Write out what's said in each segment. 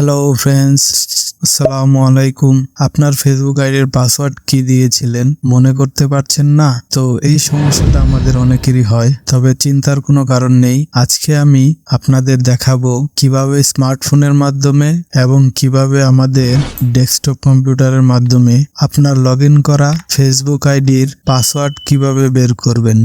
Hello friends আসসালামু আলাইকুম আপনার ফেসবুক আইডির পাসওয়ার্ড কি দিয়েছিলেন? মনে করতে পারছেন না? তো এই সমস্যাটা আমাদের অনেকেরই হয়, তবে চিন্তার কোনো কারণ নেই। আজকে আমি আপনাদের দেখাবো কীভাবে স্মার্টফোনের মাধ্যমে এবং কীভাবে আমাদের ডেস্কটপ কম্পিউটারের মাধ্যমে আপনার লগ করা ফেসবুক আইডির পাসওয়ার্ড কীভাবে বের করবেন।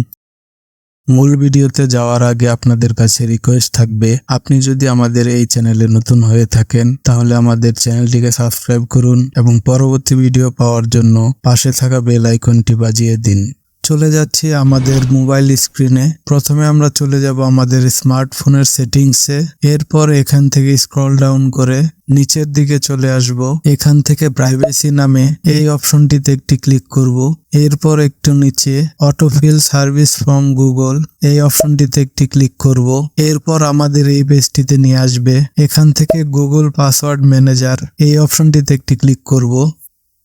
মূল ভিডিওতে যাওয়ার আগে আপনাদের কাছে রিকোয়েস্ট থাকবে, আপনি যদি আমাদের এই চ্যানেলে নতুন হয়ে থাকেন, তাহলে আমাদের চ্যানেলটিকে সাবস্ক্রাইব করুন এবং পরবর্তী ভিডিও পাওয়ার জন্য পাশে থাকা বেল আইকনটি বাজিয়ে দিন। চলে যাচ্ছি আমাদের মোবাইল স্ক্রিনে। প্রথমে আমরা চলে যাব আমাদের স্মার্টফোনের সেটিংসে। এরপর এখান থেকে স্ক্রল ডাউন করে নিচের দিকে চলে আসব। এখান থেকে প্রাইভেসি নামে এই অপশনটিতে একটি ক্লিক করব। এরপর একটু নিচে অটোফিল সার্ভিস ফ্রম গুগল এই অপশনটিতে একটি ক্লিক করব। এরপর আমাদের এই পেজটিতে নিয়ে আসবে। এখান থেকে গুগল পাসওয়ার্ড ম্যানেজার এই অপশনটিতে একটি ক্লিক করব।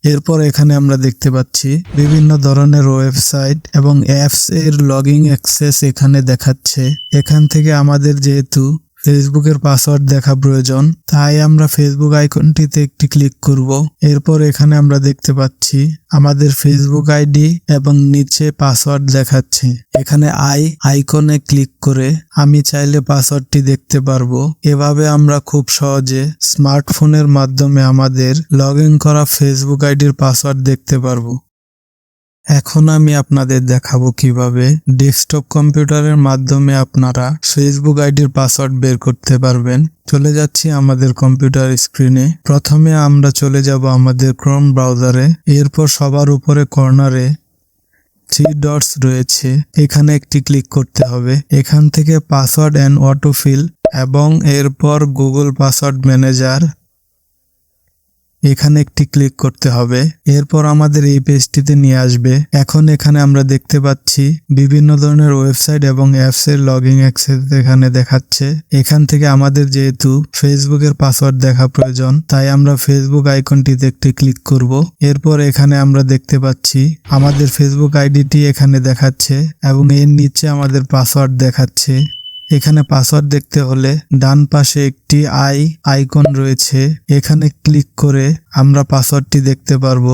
এরপর এখানে আমরা দেখতে পাচ্ছি বিভিন্ন ধরনের ওয়েবসাইট এবং অ্যাপস এর লগিং অ্যাক্সেস এখানে দেখাচ্ছে। এখান থেকে আমাদের যেহেতু ফেসবুকের পাসওয়ার্ড দেখা প্রয়োজন, তাই আমরা ফেসবুক আইকনটিতে একটি ক্লিক করব। এরপর এখানে আমরা দেখতে পাচ্ছি, আমাদের ফেসবুক আইডি এবং নিচে পাসওয়ার্ড দেখাচ্ছে। এখানে আই আইকনে ক্লিক করে আমি চাইলে পাসওয়ার্ডটি দেখতে পারব। এভাবে আমরা খুব সহজে স্মার্টফোনের মাধ্যমে আমাদের লগ করা ফেসবুক আইডির পাসওয়ার্ড দেখতে পারব। এখন আমি আপনাদের দেখাবো কীভাবে ডেস্কটপ কম্পিউটারের মাধ্যমে আপনারা ফেসবুক আইডির পাসওয়ার্ড বের করতে পারবেন। চলে যাচ্ছি আমাদের কম্পিউটার স্ক্রিনে প্রথমে আমরা চলে যাব আমাদের ক্রোম ব্রাউজারে এরপর সবার উপরে কর্নারে থ্রি ডটস রয়েছে। এখানে একটি ক্লিক করতে হবে। এখান থেকে পাসওয়ার্ড অ্যান্ড অটোফিল এবং এরপর গুগল পাসওয়ার্ড ম্যানেজার এখানে একটি ক্লিক করতে হবে। এরপর আমাদের এই পেজটিতে নিয়ে আসবে। এখন এখানে আমরা দেখতে পাচ্ছি বিভিন্ন ধরনের ওয়েবসাইট এবং অ্যাপস এর লগইন অ্যাক্সেস এখানে দেখাচ্ছে। এখান থেকে আমাদের যেহেতু ফেসবুকের পাসওয়ার্ড দেখা প্রয়োজন, তাই আমরা ফেসবুক আইকনটিতে একটি ক্লিক করব। এরপর এখানে আমরা দেখতে পাচ্ছি আমাদের ফেসবুক আইডিটি এখানে দেখাচ্ছে এবং এর নিচে আমাদের পাসওয়ার্ড দেখাচ্ছে। এখানে পাসওয়ার্ড দেখতে হলে ডান পাশে একটি আই আইকন রয়েছে। এখানে ক্লিক করে আমরা পাসওয়ার্ডটি দেখতে পারব।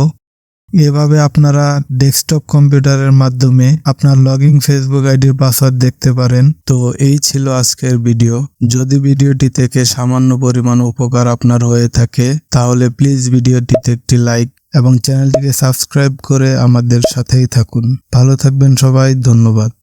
এভাবে আপনারা ডেস্কটপ কম্পিউটারের মাধ্যমে আপনার লগইন ফেসবুক আইডির পাসওয়ার্ড দেখতে পারেন। তো এই ছিল আজকের ভিডিও যদি ভিডিওটি থেকে সামান্য পরিমাণ উপকার আপনার হয়ে থাকে, তাহলে প্লিজ ভিডিওটিতে একটি লাইক এবং চ্যানেলটিকে সাবস্ক্রাইব করে আমাদের সাথেই থাকুন। ভালো থাকবেন সবাই, ধন্যবাদ।